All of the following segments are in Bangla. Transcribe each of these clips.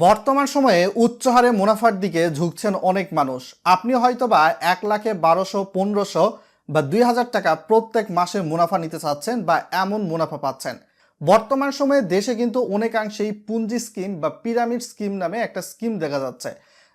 বর্তমান সময়ে উচ্চ হারে মুনাফার দিকে ঝুঁকছেন অনেক মানুষ। আপনি হয়তো বা এক লাখে বারোশো, পনেরোশো বা দুই হাজার টাকা প্রত্যেক মাসে মুনাফা নিতে চাচ্ছেন বা এমন মুনাফা পাচ্ছেন। বর্তমান সময়ে দেশে কিন্তু অনেকাংশেই পুঞ্জি স্কিম বা পিরামিড স্কিম নামে একটা স্কিম দেখা যাচ্ছে।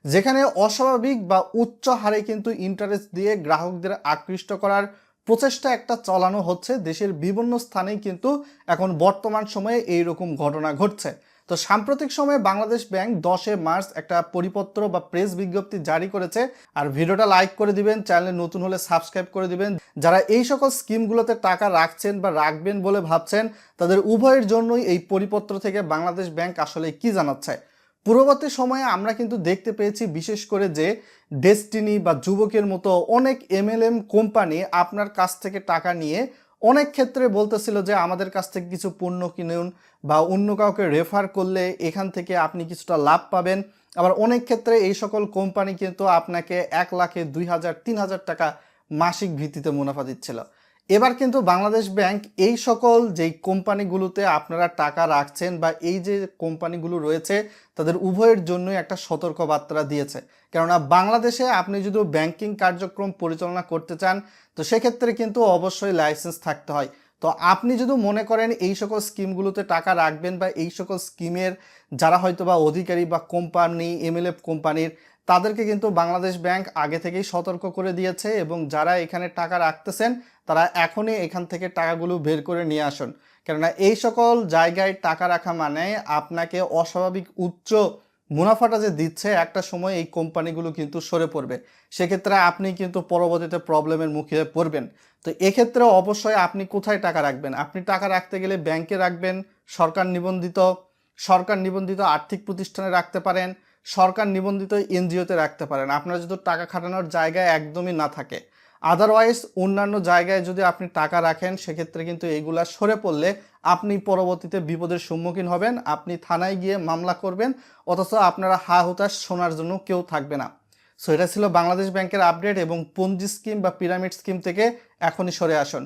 যেখানে অস্বাভাবিক বা উচ্চ হারে কিন্তু ইন্টারেস্ট দিয়ে গ্রাহকদের আকৃষ্ট করার প্রচেষ্টা একটা চালানো হচ্ছে। দেশের বিভিন্ন স্থানেই কিন্তু এখন বর্তমান সময়ে এই রকম ঘটনা ঘটছে। তো সাম্প্রতিক সময়ে বাংলাদেশ ব্যাংক দশে মার্চ একটা পরিপত্র বা প্রেস বিজ্ঞপ্তি জারি করেছে। আর ভিডিওটা লাইক করে দিবেন, চ্যানেলে নতুন হলে সাবস্ক্রাইব করে দিবেন। যারা এই সকল স্কিমগুলোতে টাকা রাখছেন বা রাখবেন বলে ভাবছেন, তাদের উভয়ের জন্যই এই পরিপত্র থেকে বাংলাদেশ ব্যাংক আসলে কি জানাচ্ছে? পূর্ববর্তী সময়ে আমরা কিন্তু দেখতে পেয়েছি বিশেষ করে যে ডেস্টিনি বা যুবকের মতো অনেক এমএলএম কোম্পানি আপনার কাছ থেকে টাকা নিয়ে অনেক ক্ষেত্রে বলতেছিল যে আমাদের কাছ থেকে কিছু পণ্য কিনুন বা অন্য কাউকে রেফার করলে এখান থেকে আপনি কিছুটা লাভ পাবেন। আবার অনেক ক্ষেত্রে এই সকল কোম্পানি কিন্তু আপনাকে এক লাখে দুই হাজার, তিন হাজার টাকা মাসিক ভিত্তিতে মুনাফা দিচ্ছিল। এবার কিন্তু বাংলাদেশ ব্যাংক এই সকল যেই কোম্পানিগুলোতে আপনারা টাকা রাখছেন বা এই যে কোম্পানিগুলো রয়েছে, তাদের উভয়ের জন্যই একটা সতর্ক বার্তা দিয়েছে। কেননা বাংলাদেশে আপনি যদি ব্যাংকিং কার্যক্রম পরিচালনা করতে চান, তো সেক্ষেত্রে কিন্তু অবশ্যই লাইসেন্স থাকতে হয়। তো আপনি যদি মনে করেন এই সকল স্কিমগুলোতে টাকা রাখবেন বা এই সকল স্কিমের যারা হয়তো বা অধিকারী বা কোম্পানি, এমএলএফ কোম্পানির তাদেরকে কিন্তু বাংলাদেশ ব্যাংক আগে থেকেই সতর্ক করে দিয়েছে এবং যারা এখানে টাকা রাখতেছেন, তারা এখনই এখান থেকে টাকাগুলো বের করে নিয়ে আসুন। কেননা এই সকল জায়গায় টাকা রাখা মানে আপনাকে অস্বাভাবিক উচ্চ মুনাফাটা যে দিচ্ছে, একটা সময় এই কোম্পানিগুলো কিন্তু সরে পড়বে। সেক্ষেত্রে আপনি কিন্তু পরবর্তীতে প্রবলেমের মুখে পড়বেন। তো এক্ষেত্রে অবশ্যই আপনি কোথায় টাকা রাখবেন? আপনি টাকা রাখতে গেলে ব্যাংকে রাখবেন, সরকার নিবন্ধিত সরকার নিবন্ধিত আর্থিক প্রতিষ্ঠানে রাখতে পারেন সরকার নিবন্ধিত এনজিওতে রাখতে পারেন। আপনার যদি টাকা খাটানোর জায়গায় একদমই না থাকে। আদারওয়াইজ অন্যান্য জায়গায় যদি আপনি টাকা রাখেন, সেক্ষেত্রে কিন্তু এইগুলা সরে পড়লে আপনি পরবর্তীতে বিপদের সম্মুখীন হবেন। আপনি থানায় গিয়ে মামলা করবেন, অথচ আপনারা হা হুতাশ শোনার জন্য কেউ থাকবে না। সো এটা ছিল বাংলাদেশ ব্যাংকের আপডেট এবং পঞ্জি স্কিম বা পিরামিড স্কিম থেকে এখনই সরে আসুন।